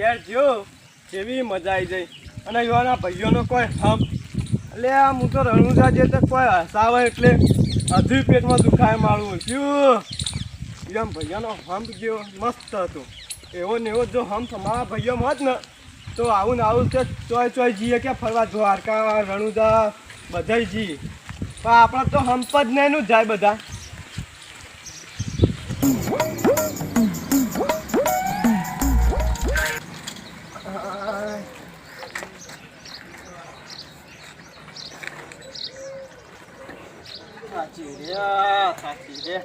ઘેર જો એવી મજા આવી જાય અને યુવાના ભાઈઓનો કોઈ હમ. એટલે આ હું તો રણુજા જે તો કોઈ હસાવે એટલે અધુ પેટમાં દુખાય મારું. શું એમ ભાઈઓનો હમ્પ ગયો, મસ્ત હતો. એવો ને એવો જો હમ્પ મારા ભાઈઓ હોત ને, તો આવું ને આવું છે ચોય ચોય જઈએ કે ફરવા દ્વારકા, રણુજા, બધાય જઈએ. પણ આપણે તો હમ્પ જ નહીં જાય બધા. રે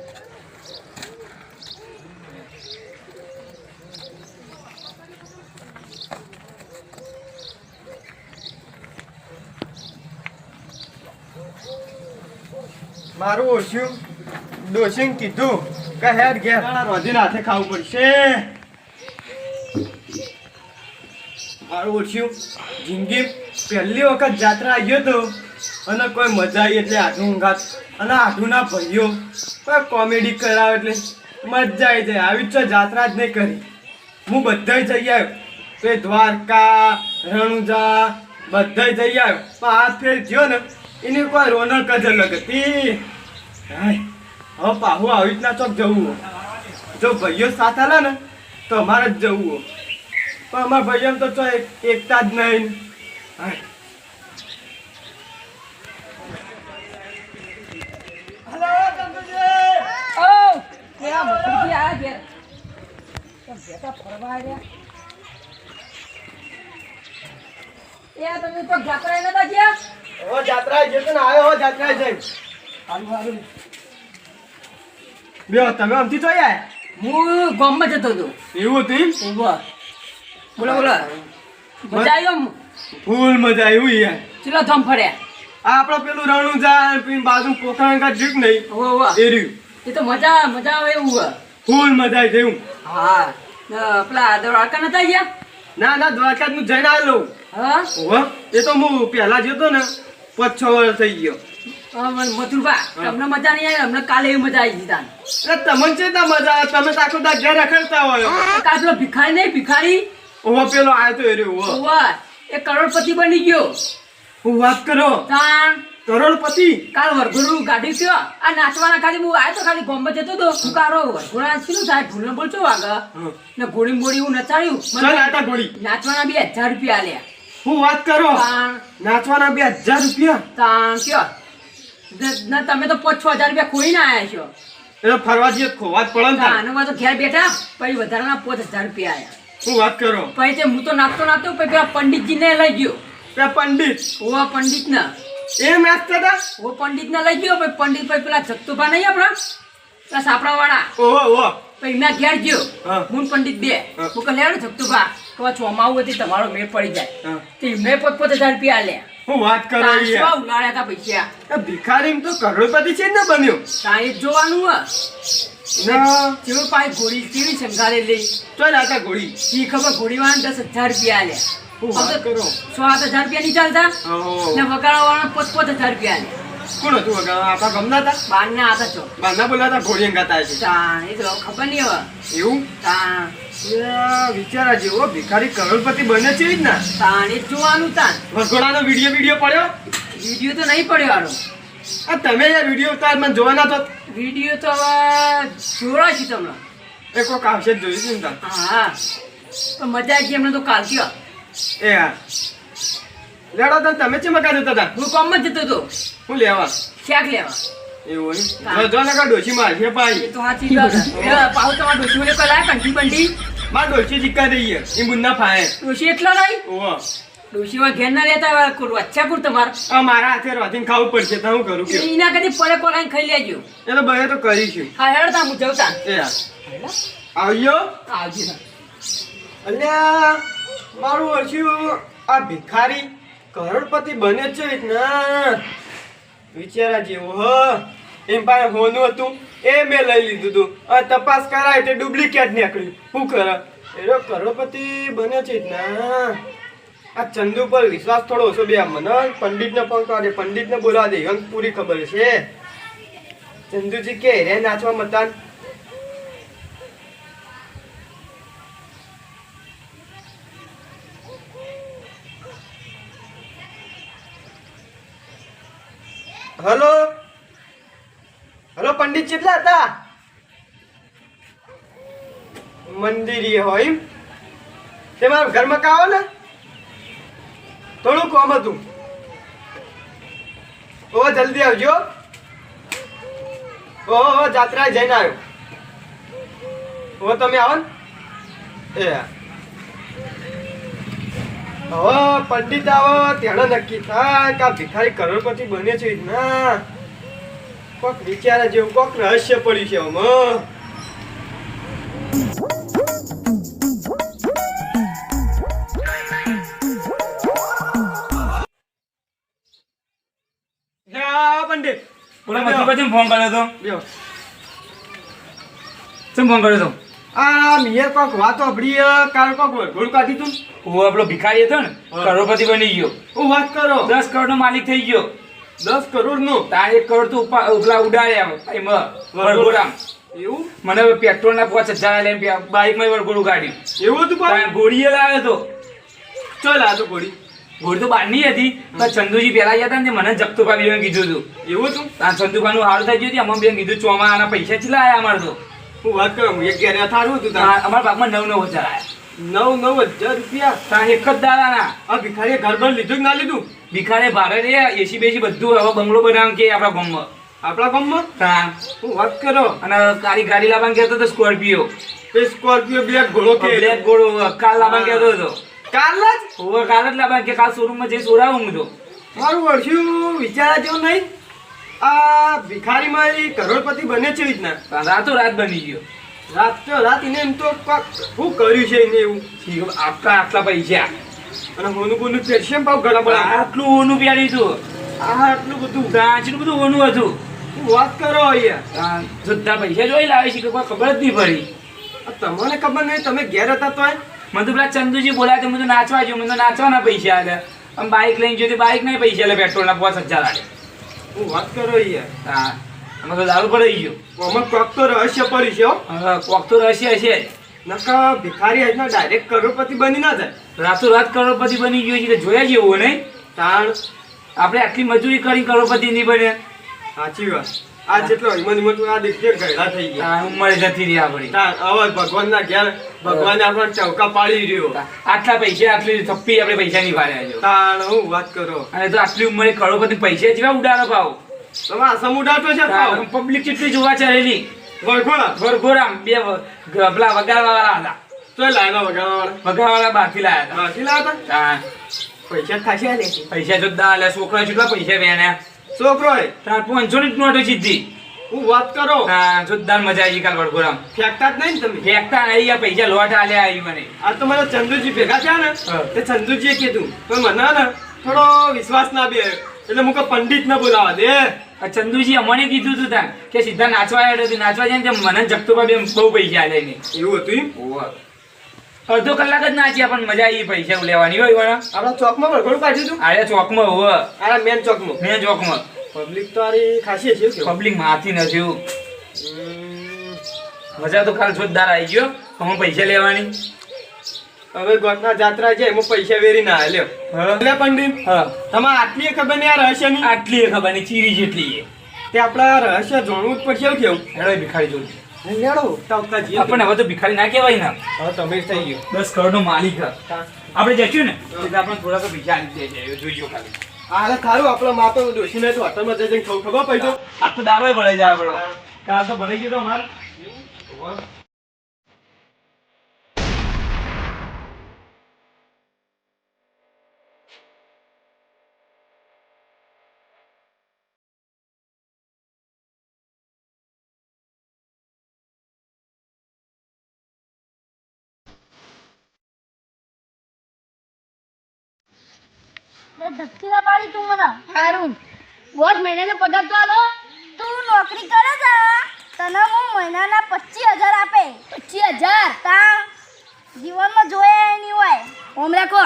મારું ઓછું ડોસીને કીધું કે હેર ઘેર રોધીને હાથે ખાવું પડશે. મારું ઓછું જિંદગી પહેલી વખત જાત્રા આવ્યો તો અને કોઈ મજા આવી એટલે આઠું ઊંઘાત. અને આઠુંના ભાઈઓ, કોઈ કોમેડી કરાવે એટલે મજા આવી જાય. આવી તો જાત્રા જ નહીં કરી. હું બધાય જઈ આવ્યો. તો દ્વારકા, રણુજા, બધાય જઈ આવ્યો. પણ આ ફેર ગયો ને, એની કોઈ રોનક જ અલગ હતી. હવે પાહુ આવી રીતના ચોક જવું હો. જો ભાઈઓ સાથ આલા ને, તો અમારે જ જવું હો. પણ અમારા ભાઈઓ તો એકતા જ નહીં. હાય. હલો ચંદુજી! ઓ કેવા મથુરજી આયા ઘેર બેટા ફરવા આવ્યા? એ તમે તો જાત્રા નતા ગયા? હો જાત્રાએ જતો ને આવ્યો હો જઈ બે તમે ગામમાં જતો હતો. એવું હતું? ઊભો. બોલો બોલો. મજા આવી ફૂલ મજા આવી યાર. ચલો ધમ ફર્યા. આ આપણે પેલું રણુજા બાજુ પોખરણ કા જીક નહીં? એ રહ્યું. એ તો મજા મજા આવે એવું ફૂલ મજા આવી જેવું હા. પેલા દ્વારકા નતા ગયા? ના ના દ્વારકા નું જઈને આવેલો હા. એ તો હું પહેલા જતો ને પાંચ છ વર્ષ થઈ ગયો. મથુરભા તમને મજા નહીં આવી? અમને કાલે એવી મજા આવી એટલે તમને છે ત્યાં મજા આવે? તમે તો આખો દા ઘેર રખડતા હોય. કાલ ભિખારી નહીં? ભિખારી? ઓહો પેલો આવ્યો તો એ રહ્યો. ઓવા એ કરોડપતિ બની ગયો. હું વાત કરો? તાણ કરોડપતિ? કાલ વરઘોડું ગાડી થયો. આ નાચવાના ખાલી હું આવ્યો તો ખાલી ગોમ્બે જતો તો હું કારો વરઘોડા શું સાહેબ ભૂલ બોલજો વાગા ને ગોળી બોળી હું નચાડ્યું. ચાલ આટા ગોળી. નાચવાના બે હજાર રૂપિયા આલ્યા. હું વાત કરો? નાચવાના બે હજાર રૂપિયા? તાણ કયો? ન- ન તમે તો પાંચ છ હજાર રૂપિયા ખોઈને આવ્યા છો. એટલે ફરવા જઈએ ખોવા જ પડે ને. તાણ. તો ઘેર બેઠા પછી વધારાના પાંચ હજાર રૂપિયા આવ્યા હું વાત કરો? પછી હું તો નાચતો નાચતો પછી પેલા પંડિતજીને લઈ ગયો. પંડિત. ઓવા પંડિતને. એ નાચતા હતા ઓ પંડિતને લઈ ગયો ભાઈ પંડિત ભાઈ પેલા જગતુભા નહીં આપણા? સાપડા વાળા ઓહો ઓહો. એમના ઘેર ગયો. હું. પંડિત બે. હું. કહે લેવડો જગતુભા તો ચોમાવું હતી તમારો મેળ પડી જાય. હા. તો એમને પોત પોત હજાર રૂપિયા લે. હું વાત કરો યાર. ઉલાડ્યા હતા પૈસા? આ ભિખારી તો કરોડપતિ છે ને બન્યો. જ જોવાનું હ ના. જેવું પાય ઘોડી કેવી સંઘારેલી ચાલ આટા ગોળી. એ ખબર ઘોડી વાળા દસ હજાર રૂપિયા આલ્યા. હું સો આઠ હજાર રૂપિયા નહીં ચાલતા. ને વગાડવા વાળા પોત હજાર રૂપિયા કોણ હતું વગર આપણા ગમના હતા? બાર ના આતા છો બારના બોલાતા ઘોડી અંગાતા છે એ તો ખબર નહીં હવે. એવું? તા. વિચારા જેવો ભિખારી કરોડપતિ બને છે જ ને. તાણ જોવાનું તાણ વઘોડાનો વીડિયો વીડિયો પડ્યો? વીડિયો તો નહીં પડ્યો હારો આ તમે યાર વીડિયો ઉતાર મને જોવાના તો. વીડિયો તો હવે જોડા છે તમને. એ કોક આવશે જોઈશું ને હા. તો મજા આવી ગઈ એમને તો કાલ કયો. એ યાર લેડો તો તમે છે મકા જતા હતા હું કોમ જ જતો હતો. હું લેવા? શાક લેવા. એવું જો- જો ના ડોશી માર છે ભાઈ તો સાચી વાત. પાહુ તમારા ડોશી મને કલા કંઠી બંડી માર ડોશી જીકા છે એ મુન્ના ફાય ડોશી એટલા નહીં? ઓહો. ડોશીમાં ઘેર ના અચ્છા કુર તમાર. આ મારા હાથે રોધીને ખાવું પડશે તો હું કરું કે? એના કદી પરે કોલાઈને ખાઈ લેજો. એ તો બહે તો કરીશું હા હેડ તા હું જવતા એ યાર આવ્યો આવજો. ના. અલ્યા. મારું વર્ષું આ ભિખારી કરોડપતિ બને છે ના વિચારા જેવો, હ. એમ પાસે હોનું હતું. એ મેં લઈ લીધું હતું તપાસ કરાય તે ડુપ્લિકેટ નીકળ્યું. શું કરે એનો કરોડપતિ બને છે ના આ ચંદુ પર વિશ્વાસ થોડો ઓછો બે મને પંડિતને ફોન કરે પંડિતને બોલાવા દે. પૂરી ખબર છે. ચંદુજી કે રે, નાચવા મતાન. હલો? હલો, પંડિત કેટલા હતા? મંદિરે હોય? તે મારા ઘરમાં કાવો ને? થોડું કોમ હતું. ઓ જલ્દી આવજો. ઓ જાત્રા જઈને આવ્યો. ઓ તમે આવો ને. એ. હવે પંડિત આવો ત્યારે નક્કી થાય કે આ ભિખારી કરોડપતિ બને છે ના. કોક વિચારા જેવું કોક રહસ્ય પડ્યું છે આમાં. હે પંડિત. ફોન કર્યો તો? લ્યો. શું ફોન કર્યો તો? આ મિયર કોક વાતો સાંભળી અ, કાલ કોક વરઘોડ કાઢી તું. હું આપણો ભિખારી હતો ને. કરોડપતિ બની ગયો. હું વાત કરો. દસ કરોડ નો માલિક થઈ ગયો. દસ કરોડનું તાર એક કરોડ તો ઉપલા ઉડાડ્યા. એવું? મને પેટ્રોલ ના પાંચ હજાર લઈને બાઇકમાં વરઘોડું કાઢ્યું. એવું હતું પણ ગોળીએ લાવ્યો તો. ચલ આ તો ઘોડી. ગોળી તો બહારની હતી પણ ચંદુજી પેલા ગયા હતા ને મને જગતુભા બેન કીધું હતું. એવું હતું? તાર ચંદુભાનું હારું થઈ ગયું હતું અમે બેન કીધું ચોમા આના પૈસા ચીલા અમારે તો. હું વાત કરું એક ઘેર અથાડું હતું અમારા ભાગમાં નવ નવ હજાર નવ નવ હજાર રૂપિયા? એક જ દાડાના. આ ભિખારીએ ઘર ભર લીધું ના લીધું? ભિખારે ભાડે રે એસી બેસી બધું હવે બંગલો બનાવ કે આપણા ગામમાં. આપણા ગામમાં? હા હું વાત કરો. અને તારી ગાડી લાવવાનું કહેતો હતો સ્કોર્પિયો. એ સ્કોર્પિયો બ્લેક ઘોડો કે? બ્લેક ઘોડો કાલ લાવવાનું કહેતો હતો. કાલ જ? હવે કાલ જ લાવવાનું કે કાલ શોરૂમમાં જઈ સોરાવું હું તો. મારું વર્ષું વિચારા જેવું નહીં. આ ભિખારી એ કરોડપતિ બને છે રીતના. રાતો રાત બની ગયો. રાત તો રાત એને એમ તો શું કર્યું છે એને એવું? આપતા આટલા પૈસા. અને હોનું બોનું પેરશે પાવ ઘણા બધા આટલું ઓનું પહેરી હતું આ આટલું બધું. આટલું બધું ઓનું હતું. વાત કરો અહીંયા? જુદ્ધા પૈસા જોઈ લાવે છે કે કોઈ ખબર જ નહીં પડી. તમને ખબર નહીં તમે ઘેર હતા તો મને તો પેલા ચંદુજી બોલાય તો મને તો નાચવા ગયો મને તો નાચવાના પૈસા આલે. આમ બાઇક લઈને જોઈ બાઇક નહીં પૈસા લે પેટ્રોલના પાંચ હજાર આલે. હું વાત કરો યાર. હા. આમાં તો દારૂ પડી ગયો. આમાં કોક તો રહસ્ય પડ્યું છે હો. કોક તો રહસ્ય છે. નકા ભિખારી આજના ડાયરેક્ટ કરોડપતિ બની ના જાય. રાતો રાત કરોડપતિ બની ગયો છે જોયા જેવું નહીં? તાણ. આપણે આટલી મજૂરી કરી કરોડપતિ નહીં બને. સાચી વાત. આ જેટલો હિમન હિમન આ દેખીએ ગયડા થઈ ગયા. આ ઉંમરે જતી રહી આપણી. હવે ભગવાનના ઘેર ભગવાન આપણને ચૌકા પાડી રહ્યો આટલા પૈસા આટલી થપ્પી આપણે પૈસા ની પાડ્યા તાણ હું વાત કરો. અને તો આટલી ઉંમરે કરોડપતિ પૈસા જેવા ઉડાડો ભાવ. તમે આસમ ઉડાડતો છે પાવ. પબ્લિક કેટલી જોવા ચાલેલી વરઘોડા? વરઘોડા બે પેલા વગાડવા વાળા હતા. તો લાવ્યા વગાડવા વાળા વગાડવા વાળા બહારથી લાયા હતા. બાકી લાવતા હતા? પૈસા ખાશે ને? પૈસા જોતા આલે છોકરા જેટલા પૈસા વેણ્યા. છોકરો તાર પાંચસો ની નોટો સીધી હું વાત કરો. તાણ જોરદાર મજા આવી કાલ વડગોરામ ફેંકતા જ નહીં તમે? ફેંકતા નહીં આ પૈસા લોટ આલ્યા આવી મને. આ તો મારા ચંદુજી ભેગા થયા ને હા. તે ચંદુજીએ કીધું પણ મને ને થોડો વિશ્વાસ ના બે એટલે મુકે પંડિત ને બોલાવા દે. આ ચંદુજી અમને કીધું તું તાન કે સીધા નાચવા આવ્યો હતી નાચવા જાય ને મને જગતુભા બેન બહુ પૈસા આલે ને. એવું હતું? અડધો કલાક જ નાચ્યા પણ મજા આવી પૈસા લેવાની હોય વાળા. આપણા ચોકમાં વરઘોડું કાઢ્યું હતું આરે ચોકમાં હોવ. આ મેન ચોકમાં. મેં ચોકમાં. પબ્લિક તો આરી ખાસી હશે? પબ્લિક માથી નથી મજા તો ખાલ જોરદાર આવી ગયો. હું પૈસા લેવાની. હવે ગોઠના જાત્રા છે એમાં પૈસા વેરી ના લ્યો. હા. એટલે પંડિત તમારે આટલી ખબર નહીં આ રહસ્યની? આટલી એ ખબર નહીં ચીરી જેટલી એ. તે આપણા રહસ્ય જાણવું જ પડશે કેવું? હેડો ભિખારી જોડે. લેડો ટવકા જઈએ આપણને હવે તો ભિખારી ના કહેવાય ને. હવે તમે થઈ ગયો. દસ કરોડ નો માલિક. હ. આપણે જઈશું ને? એટલે આપણે થોડા તો પૈસા જોઈજો ખાલી. આ ખારું આપણો માતો ડોસીને તો હોટલમાં જઈને ખબર પડી તો આ તો દારૂ ભરાઈ જાય આપણો. કાલ તો ભરાઈ ગયો તો ધક્કી ના પાડી તું મને. હારું. બોસ મહિનાનો પગાર તો આલો. તું નોકરી કરે છે તને હું મહિનાના પચીસ હજાર આપે. પચીસ હજાર? તા જીવનમાં જોયા નહીં હોય. ઓમ રાખો.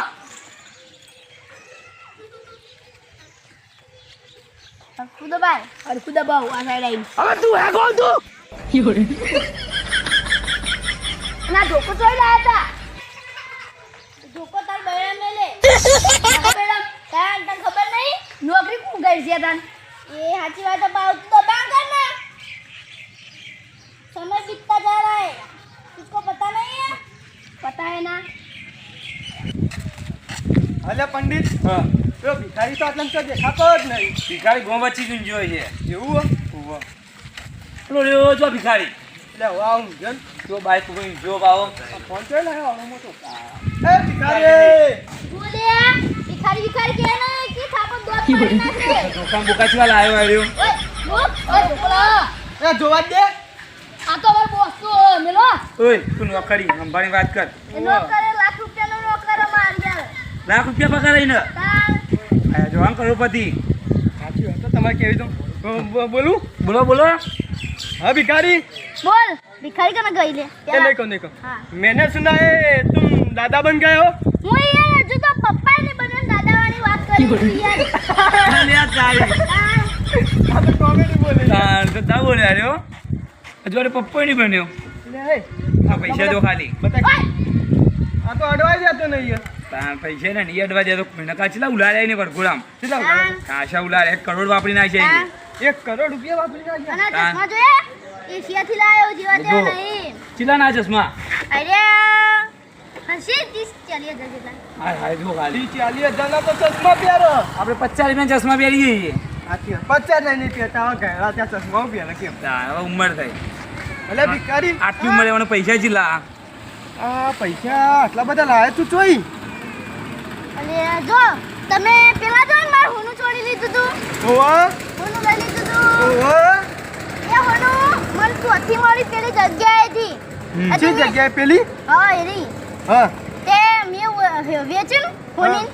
હરખું દબાય. હરખું દબાવ આ સાઈડ આવી હવે તું હે કોણ તું? ના ધોકો ચોઈ લાયા હતા ધોકો તાર બૈરા મેલે તાન તને ખબર નહીં નોકરી કોણ કરી છે તાન ये साची बात है बाबू तो बांग करना समय बीतता जा रहा है तुझको पता नहीं है पता है ना અલે પંડિત હા પેલો ભિખારી તો આટલા તો દેખાતો જ નહીં ભિખારી ગોમ વચ્ચે જ ઊંઝો છે એવું હો? પેલો રહ્યો જો ભિખારી એટલે હવે આવું જન જો બાઈક ઉપર ઊંઝો પાવો ફોન છે ને આવડો મોટો એ ભિખારી बोले ખરી ખરી કે ને કે થાપો દોત પડી નાખે? દુકાન બોકાચવા લાયો આયો ઓય ઓય એ જોવા દે. આ તો મારો બોસ મેલો. ઓય તું નોકરી અંબાણી વાત કર. નોકરે લાખ રૂપિયા નો નોકર માર યાર લાખ રૂપિયા પગાર ને આ જોવાન કરોડપતિ સાચી વાત તો તમારે કેવી તો બોલું? બોલો બોલો. હા ભિખારી. બોલ. ભિખારી કને ગઈ લે? એ નહીં કહું નહીં કહું. મેને સુના એ તું દાદા બન ગયો? હું અરે પપ્પો નહીં બન્યો. આ પૈસા દો ખાલી. આ તો અડવાઈ જતો નહીં પૈસા ને નહીં અડવા દે તો કોઈને ઉલાડ્યા ને વરઘોડામ. કેટલા? કાશા ઉલાડે એક કરોડ વાપરી નાખે એક કરોડ રૂપિયા વાપરી નાખ્યા. ચશ્મા લાવ્યો જીવા નહીં. ચીલા ના ચશ્મા? અરે આપણે પચાસ રૂપિયા ચશ્મા પહેરી જઈએ પચાસ નહીં પહેરતા હવે ઘેરા ત્યાં ચશ્મા પહેરે કેમ? તાર હવે ઉંમર થઈ. એટલે ભિખારી. આટલી ઉંમરે મને પૈસા ચીલા આ પૈસા આટલા બધા લાવે તું ચોઈ? અને જો તમે પેલા જો માર હોનું છોડી લીધું તું? ઓવા હોનું લઈ લીધું તું? ઓવા એ હોનું મને ચોથી મારી પેલી જગ્યાએથી. હમ. જે જગ્યાએ પેલી? હા એ રહી હા તે મેં વેચ્યું ને હોની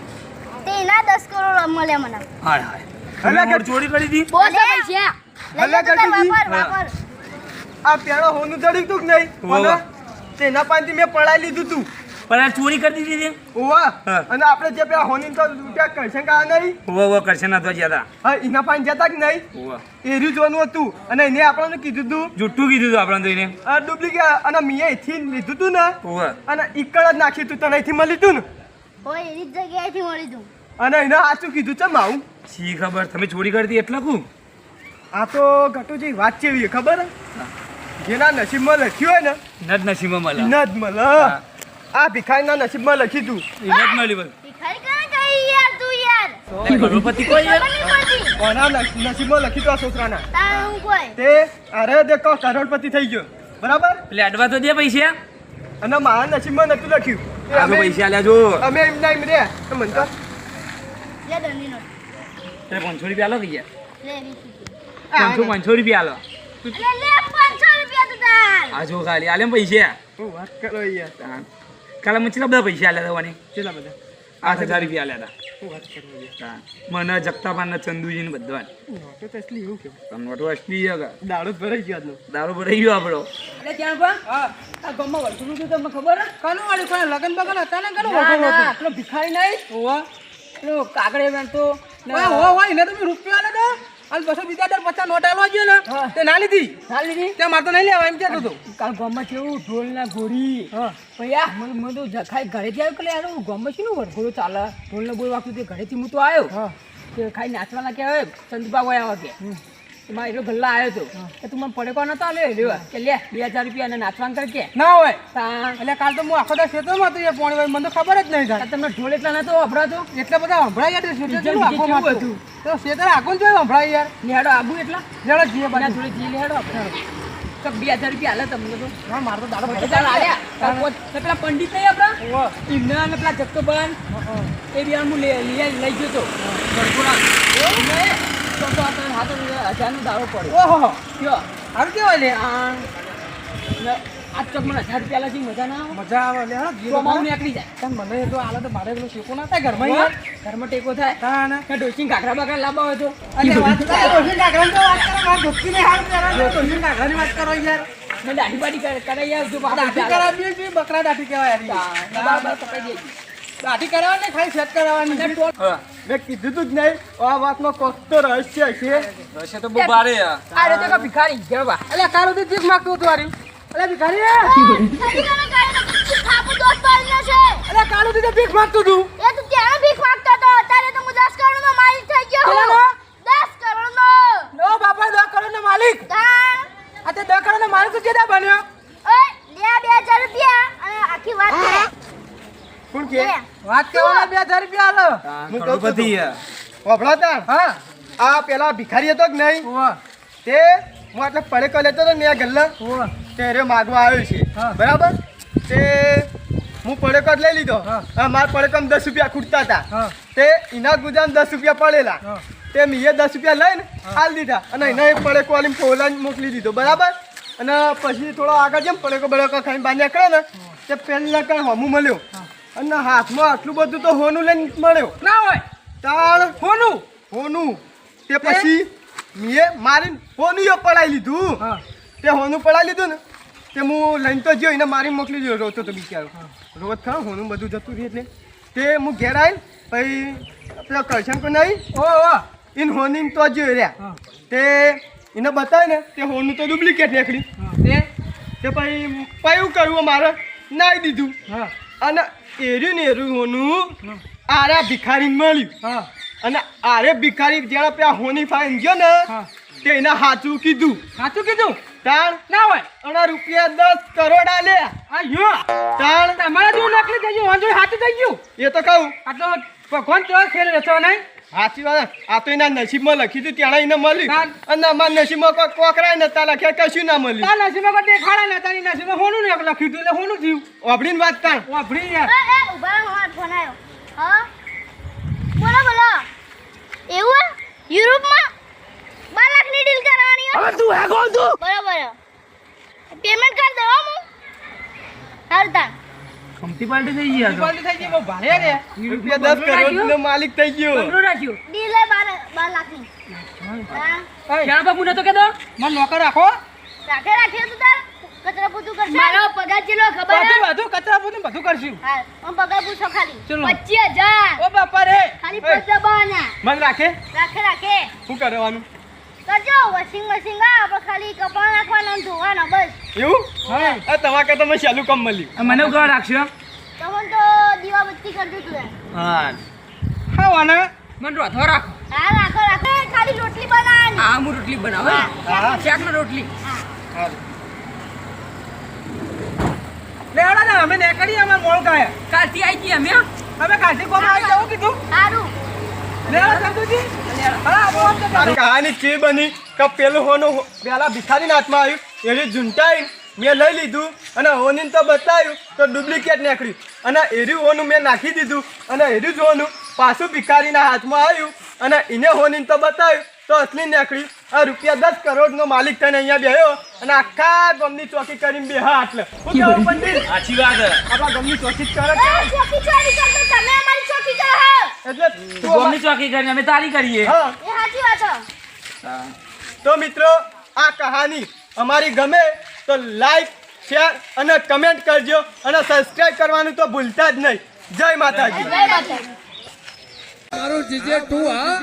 તે એના દસ કરોડ મળ્યા મને. હાય હાય. અલા, તમે ચોરી કરી દી? બોસ પૈસા હલ્લા કરતી હતી? વાપર વાપર. આ પેલો હોનું ચડ્યું તું કે નહીં. મને તેના પાસેથી મેં પડાઈ લીધું તું. પણ આ ચોરી કરી દીધી હતી? ઓવા. અને આપણે જે પેલા હોની તો રૂપિયા કરશે કા નહીં? ઓવા ઓવા કરશે ના તો જ્યાં હા એના પાસે જતા કે નહીં? ઓવા એ રહ્યું જોવાનું હતું. અને એને આપણને કીધું તું. જુઠ્ઠું કીધું હતું આપણને તો એને. આ ડુપ્લિકેટ અને મીએ થી લીધું તું ને ઓવા અને ઈકળ જ નાખ્યું તું તને થી મળી તું ને. ઓય એની જ જગ્યાએથી મળી તું. અને એને સાચું કીધું છે માવું શી ખબર? તમે ચોરી કરી હતી એટલે કું આ તો ઘટુજી વાત છે એવી ખબર? જેના નસીબમાં લખ્યું હોય ને નદ નસીબમાં મળે નદ મળે. આ ભિખારીના નસીબમાં લખી તું એને મળી ભાઈ. ભિખારી કરે ગઈ યાર તું યાર. કરોડપતિ કોઈ યાર? કોના નસ- નસીબમાં લખી તો આ છોકરાના. હું કોઈ? તે અરે દેખો કરોડપતિ થઈ ગયો. બરાબર? એટલે અડવા તો દે પૈસા. અને મારા નસીબમાં નતું લખ્યું. અમે પૈસા લેજો અમે એમ ના એમ રે તો મને તો લે દંડી નો તે 500 રૂપિયા લો ગયા લે વીસ રૂપિયા. લે તું તાર. આ જો ખાલી આલે પૈસા. હું વાત કરો યાર. તાન. કાલે મને કેટલા બધા પૈસા આલ્યા હતા મને કેટલા બધા? આઠ હજાર રૂપિયા આલ્યા હતા. હું વાત કરો યાર તાન. મને જગતાપાન ચંદુજી ને બધા નોટો અસલી તો જ ભરાઈ ગયો દારૂ ભરાઈ ગયો આપણો. ત્યાં પણ? આ ગામમાં તમને ખબર? હે? કાનું વાળી? કોઈ લગન બગન હતા ને ના, ના, ભિખારી નહીં. કાગડે તમે રૂપિયા હાલ બસો બીજા દર પચાસ નોટ આલવા જોઈએ ને તે ના લીધી? ના લીધી? તે મારે તો નહીં લેવા એમ કહેતો હતો. કાલ ગામમાં કેવું ઢોલ ના હા. ભૈયા મને મને તો જખાઈ ઘરેથી આવ્યો કે યાર ગામમાં શું વરઘોડો ચાલે? ઢોલ ને બોલ વાગતું તે ઘરેથી હું તો આવ્યો. હા. તે ખાઈ નાચવાના લાગ્યા હોય ચંદુબા આવ્યા આવે કે એમાં એટલો ગલ્લા આવ્યો હતો કે તું મને પડે નતો આલ્યો લેવા કે લે બે હજાર રૂપિયા અને નાચવાન કર કે. ના હોય. એટલે કાલ તો હું આખો દાડો ખેતરમાં હતો એ પોણી મને તો ખબર જ નહીં થાય. તમને ઢોલ એટલા નતો વભરાતો એટલા બધા વભરાય યાર શેતર આખો કેવું હતું? તો શેતર આખો જોયું સંભળાય યાર. લેડો આબુ એટલા? જરા જીએ એના થોડી જી લેડો તો બે હજાર રૂપિયા હાલે તમને તો. હા મારો તો દાડો પોત- તો પેલા પંડિત નહીં આપણા. એમના અને પેલા જગતોબન. એ બી હું લઈ લઈ ગયો તો વરઘોડા. એમને તો તો આપણે હાથો હજારનો દાડો પડ્યો ઓહો. કયો? સારું કેવાય લે આ ને મને હજાર રૂપિયા લાગી મજા ના આવે. મજા આવે લે હા જીએ તો ચોમાવું ખરા. નીકળી જાય. તાન મને તો આલે તો મારે પેલો શેકો ના થાય ઘરમાં યાર. ઘરમાં ટેકો થાય. કે ડોસીને કાકરા બાકરા લાવવા હોય તો. વાત કરો ડોશી કાકરાની તો વાત કરો મારા દોસ્તીને હાલ કરો ડોશી કાકરાની વાત કરો યાર. ને દાઢી બાઢી કરાઈ બાપા દાઢી ચાલે. બકરા દાઢી કહેવાય યાર. દેજો. રહસ્ય તો બહુ બારે રીતે કા ભિખારી ગેવા એટલે કાલ ઉદી તું તું ક્યાં ભીખ માંગતો હતો? અત્યારે માલિક થઈ ગયો હું 10 કરોડ નો નો બાપા 10 માલિક. આ તે 10 નો માલિક તો કેદા બન્યો? આખી વાત કોણ કે? વાત કેવાના બે હજાર રૂપિયા આલો હું કહું બધી તાર. હા. આ પેલા ભિખારી હતો કે નહીં? તે હું આટલે પડેકો લેતો હતો ને આ ગલ્લા. તે રે માગવા આવ્યો છે. બરાબર? તે હું પડેકો જ લઈ લીધો. હા. મારા પડેકમ દસ રૂપિયા ખૂટતા હતા. હા. તે એના ગુજામ દસ રૂપિયા પડેલા. તે મીએ દસ રૂપિયા લઈને હાલ દીધા. અને એના એક પડેકો વાળી ફોલાઈને મોકલી દીધો. બરાબર? અને પછી થોડો આગળ જેમ પડેકો બળેકો ખાઈને બહાર કરે ને તે પહેલા કાંઈ હમું મળ્યો. અને હાથમાં આટલું બધું તો હોનું લઈને મળ્યો. ના હોય. તાળ કોનું હોનું. તે પછી મીએ મારીને હોનું એ પડાવી લીધું. હા. તે હોનું પડાવી લીધું ને તે હું લઈને તો જ્યો એને મારી મોકલી દીધો. રોતો તો બિચારો. રોજ ખા હોનું બધું જતું રહ્યું એટલે. તે હું ઘેર આવીને પછી પેલો કરશન કો નહીં ઓ ઇન હોની તો જ રહ્યા. તે એને બતાવે ને તે હોનું તો ડુપ્લિકેટ નીકળી. તે તે પછી કયું કરવું મારે નાઈ દીધું. હા. અને એર્યું ને એર્યું હોનું આરે ભિખારીને મળ્યું. અને આરે ભિખારી જ્યારે પેલા હોની ફાઈન ગયો ને તે એને સાચું કીધું. સાચું કીધું? તાણ ના હોય. અને રૂપિયા દસ કરોડ આલે. આ યો. તાણ તમારા જેવું નકલી થઈ ગયું વાંધો હાથું થઈ ગયું. એ તો કહું. આટલો ભગવાન તો ખેલ રચવા નહીં. સાચી વાત. આ તો એના નસીબમાં લખી હતું ત્યાં એને મળી તાણ. અને અમારા નસીબમાં કોઈ કોકરાય નતા લખ્યા કશું ના મળ્યું. તારા નસીબમાં કોઈ દેખાડા ને તારી નસીબમાં હોનું ને લખ્યું હતું એટલે હોનું થયું. વાપરીને વાત તાણ. વાપરી યાર. એ એ ઊભા મારો ફોન આવ્યો હા? બોલો બોલો. એવું યુરોપમાં? બાર લાખની ડીલ કરવાની હવે તું હે કોણ તું. બરાબર. પેમેન્ટ કર દઉં હું હાલ તાન કમતી પાર્ટી થઈ ગયા પાર્ટી થઈ ગઈ બહુ ભારે રે રૂપિયા 10 કરોડ માલિક થઈ ગયો. બંગલો રાખ્યો. ડીલે 12 12 લાખની હા. ક્યાં બાપુ નતો કેતો મને નોકર રાખો. રાખે રાખે તું તાર. કચરા પોતું કરશે. મારો પગાર જેલો ખબર બધું બધું કચરા પોતું બધું કરશું. હા હું પગાર પૂછો ખાલી. ચલો. પચીસ હજાર. ઓ બાપા રે ખાલી પૈસા દબાવવાના મન રાખે? રાખે રાખે. શું કરવાનું? કરજો વોશિંગ મશીન આ આપણે ખાલી કપડાં નાખવાના ધોવાના બસ. એવું? હા. તમારે મને સહેલું કામ મળ્યું. મને ઉઘાડ રાખશો? તમને તો દીવાબત્તી કરજો તું હા. હા વાને. મને રોધવા રાખો. હા રાખો રાખો. ખાલી રોટલી બનાવવાની આ હું રોટલી બનાવે હા. શાકનો રોટલી. હા. લેવડા ને અમે નીકળી અમે મોળ ગયા. કાલથી આવી ગઈ અમે અમે કાલથી કોમ આવી જવું કીધું? સારું. લેવડા સંતુજી. હા બોલ તો આ કહાની ચી બની કે પેલું હોનું પેલા ભિખારીના હાથમાં આવ્યું એરી ઝૂંટાઈ મેં લઈ લીધું અને હોની તો બતાવ્યું તો ડુપ્લિકેટ નીકળ્યું. અને એર્યું હોનું મેં નાખી દીધું. અને એર્યું જ હોનું પાછું ભિખારીના હાથમાં આવ્યું. અને એને હોનીને તો બતાવ્યું તો અસલી નીકળી. આ રૂપિયા દસ કરોડનો માલિક થઈને અહીંયા બેહ્યો અને આખા ગમની ચોકી કરીને બેહા એટલે હું કહેવું પંડિત? સાચી વાત હે. આપણા ગમની ચોકી કરે ચોકી ચોરી કરતો તમે અમારી ચોકી કરો એટલે ગમની ચોકી કરીને અમે તારી કરીએ. હા. એ સાચી વાત તો મિત્રો આ કહાની અમારી ગમે તો લાઈક શેર અને કમેન્ટ કરજો અને સબસ્ક્રાઇબ કરવાનું તો ભૂલતા જ નહીં. જય માતાજી. માતા મારું જીજે ટુ હા?